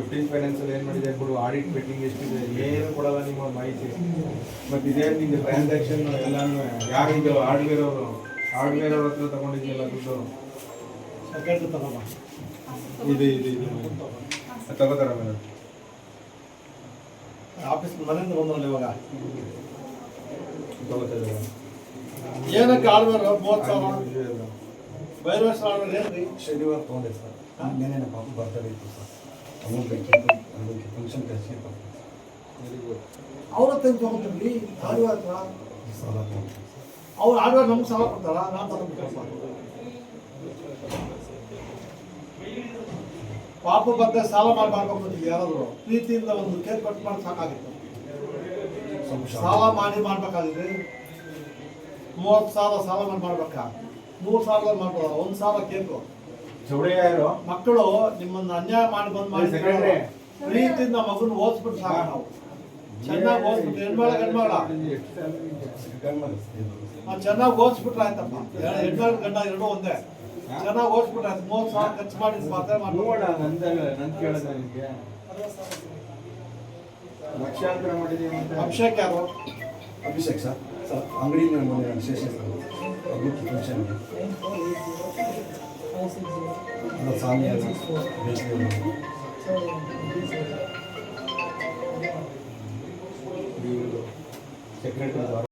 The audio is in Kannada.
ಫಿಫ್ಟೀನ್ ಫೈನಾನ್ಸಲ್ಲಿ ಏನು ಮಾಡಿದೆ? ಕೊಡು ಆಡಿಟ್ ಪೆಂಡಿಂಗ್ ಎಷ್ಟಿದೆ? ಏನು ಕೊಡಲ್ಲ ನಿಮ್ಮ ಮಾಹಿತಿ. ಮತ್ತು ಇದೇ ನಿಮ್ಮ ಟ್ರಾನ್ಸಾಕ್ಷನ್ ಎಲ್ಲಾನು ಯಾರು ಇದು ಹಾರ್ಡ್ವೇರ್ ಅವರು? ಹಾರ್ಡ್ವೇರ್ ಅವ್ರ ಹತ್ರ ತಗೊಂಡಿದ್ಯಲ್ಲ ದುಡ್ಡು? ಇದು ಇದು ಇದು. ತಗೋತಾರ ಮೇಡಮ್. ಆಫೀಸ್ ಮನೆಯಿಂದ ಬಂದ್ರಲ್ಲ ಇವಾಗ? ತಗೋತಾರೆ ಏನಕ್ಕೆ ಹಾರ್ಡ್ವೇರ್ ಮೂವತ್ತು ಸಾವಿರ? ಬೈರವೇಶ್ವರ ಏನು ಏನ್ರಿ? ಶನಿವಾರ ತೊಗೊಂಡೆ ಸರ್. ನೆನೆ ಪಾಪ ಬರ್ತಡೇ ಇತ್ತು ಸರ್. ಫಂಕ್ಷನ್ ಗುಡ್ ಅವ್ರ ಹತ್ರ ತಗೊಂಡ್ರಿ ಆಡುವ ಹತ್ರ? ಅವ್ರು ಆಳ್ವೇರ್ ನಮ್ಗೆ ಸಾಲ ಕೊಡ್ತಾರ? ನಾನು ತಗೊಂಡ್ಬಿಟ್ಟಪ್ಪ ಪಾಪ ಬಂದ ಸಾಲ ಮಾಡಿ ಮಾಡ್ಕೊಂಡ್ಬಂದಿದ್ವಿ ಯಾರಾದ್ರು? ಪ್ರೀತಿಯಿಂದ ಒಂದು ಕೇರ್ ಕಟ್ ಮಾಡಿ ಸಾಕಾಗಿತ್ತು. ಸಾಲ ಮಾಡಿ ಮಾಡ್ಬೇಕಾದ್ರೆ ಮೂವತ್ತು ಸಾವಿರ ಸಾಲ ಮಾಡಿ ಮಾಡ್ಬೇಕಾ? ಮೂರು ಸಾವಿರ ಮಾಡ್ಬೋದ ಒಂದು ಸಾವಿರ ಕೇಕು ಮಕ್ಕಳು ನಿಮ್ಮನ್ನ ಅನ್ಯಾಯ ಮಾಡಿ ಬಂದ್ ಸೆಕ್ರೆಟ್ರಿ. ಪ್ರೀತಿಯಿಂದ ಮಗನ ಓದಿಸ್ಬಿಟ್ಟು ಸಾಗ ನಾವು. ಚೆನ್ನಾಗಿ ಓದಿಸ್ಬಿಟ್ಟು ಹೆಣ್ಮಾಳ ಗಂಡ್ಮಾಳ ಚೆನ್ನಾಗಿ ಓದಿಸ್ಬಿಟ್ರೆ ಆಯ್ತಪ್ಪ. ಹೆಣ್ಮಾಳ ಗಂಡ ಎರಡು ಒಂದೇ. ಚೆನ್ನಾಗಿ ಓದಿಸ್ಬಿಟ್ರೆ ಆಯ್ತು. ಮೂವತ್ತು ಸಾವಿರ ಖರ್ಚು ಮಾಡಿ ಮಾತ್ರ ಲಕ್ಷಾಂತರ ಮಾಡಿದೀವಿ ಅಭಿಷೇಕ್ ಯಾರು? ಅಭಿಷೇಕ್ ಸರ್. ಸರ್ ಅಂಗಡಿ ಬಂದಿರೋ ವಿಶೇಷ ಸರ್. ಅಭಿವೃದ್ಧಿ ಫಂಕ್ಷನ್ಗೆ ఫైవ్ సిక్స్ జీరో సెక్రటరీ